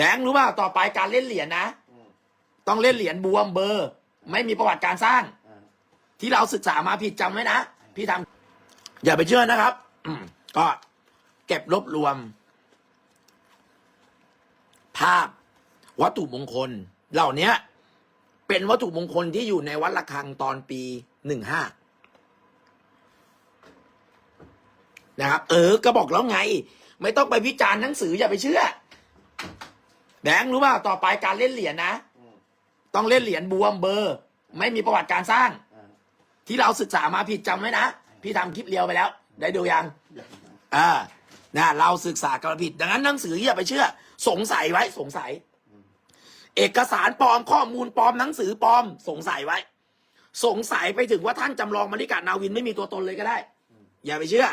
แบงค์รู้เปล่าต่อไปการเล่นเหรียญนะอืมต้องเล่นเหรียญบวมเบอร์ ไม่มีประวัติการสร้างอ่าที่เราศึกษามาผิดจำไว้นะ พี่ทำอย่าไปเชื่อนะครับอืมก็เก็บรวบรวม ภาพ วัตถุมงคล เหล่านี้เป็นวัตถุมงคลที่อยู่ในวัดระฆังตอนปีหนึ่งห้านะครับเออก็บอกแล้วไง ไม่ต้องไปวิจารณ์หนังสืออย่าไปเชื่อ แบงค์รู้เปล่าต่อไปการเล่นเหรียญนะ อืมต้องเล่นเหรียญบวมเบอร์ ไม่มีประวัติการสร้าง อ่าที่เราศึกษามาผิดจำไว้นะ พี่ทำคลิปเรียวไปแล้ว ได้ดูยัง อย่างนั้นอ่านะเราศึกษากันมาผิด ดังนั้นหนังสืออย่าไปเชื่อ สงสัยไว้ สงสัย เอกสารปลอมข้อมูลปลอมหนังสือปลอม สงสัยไว้ สงสัยไปถึงว่าท่านจำลองมาริกานาวินไม่มีตัวตนเลยก็ได้ อย่าไปเชื่ออ